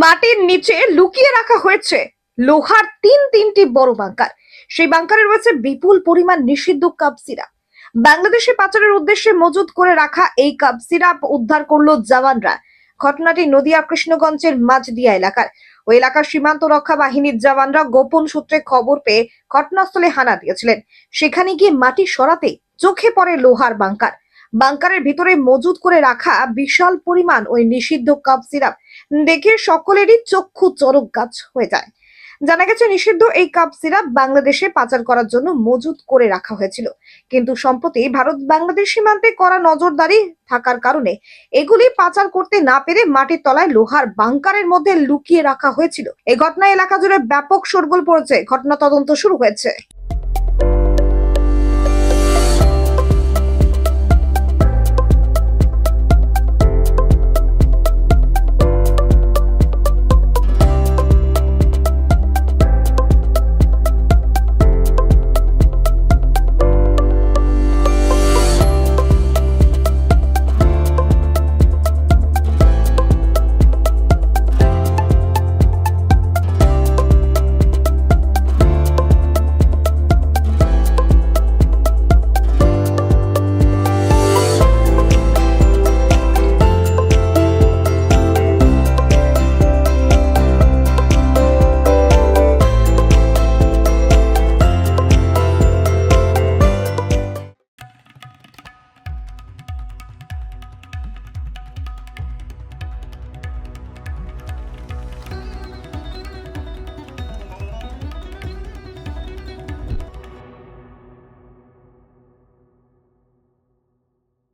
মাটির নিচে লুকিয়ে রাখা হয়েছে লোহার তিন তিনটি বড় বাংকার। সেই বাংকারে রয়েছে বিপুল পরিমাণ নিষিদ্ধ কাপ সিরাপ। বাংলাদেশে পাচারের উদ্দেশ্যে মজুত করে রাখা এই কাপ সিরাপ উদ্ধার করল জওয়ানরা। ঘটনাটি নদিয়া কৃষ্ণগঞ্জের মাঝদিয়া এলাকার। ওই এলাকার সীমান্ত রক্ষা বাহিনীর জওয়ানরা গোপন সূত্রে খবর পেয়ে ঘটনাস্থলে হানা দিয়েছিলেন। সেখানে গিয়ে মাটি সরাতে চোখে পড়ে লোহার বাংকার। বাংকারের ভিতরে মজুত করে রাখা বিশাল পরিমাণ ওই নিষিদ্ধ কাপ সিরাপ দেখে সকলেরই চক্ষু চরক গাছ হয়ে যায়। জানা গেছে, নিষিদ্ধ এই কাপ সিরাপ বাংলাদেশে পাচার করার জন্য মজুত করে রাখা হয়েছিল। কিন্তু সম্প্রতি ভারত বাংলাদেশ সীমান্তে করা নজরদারি থাকার কারণে এগুলি পাচার করতে না পেরে মাটির তলায় লোহার বাংকারের মধ্যে লুকিয়ে রাখা হয়েছিল। এই ঘটনা এলাকা জুড়ে ব্যাপক শোরগোল পড়েছে। ঘটনা তদন্ত শুরু হয়েছে।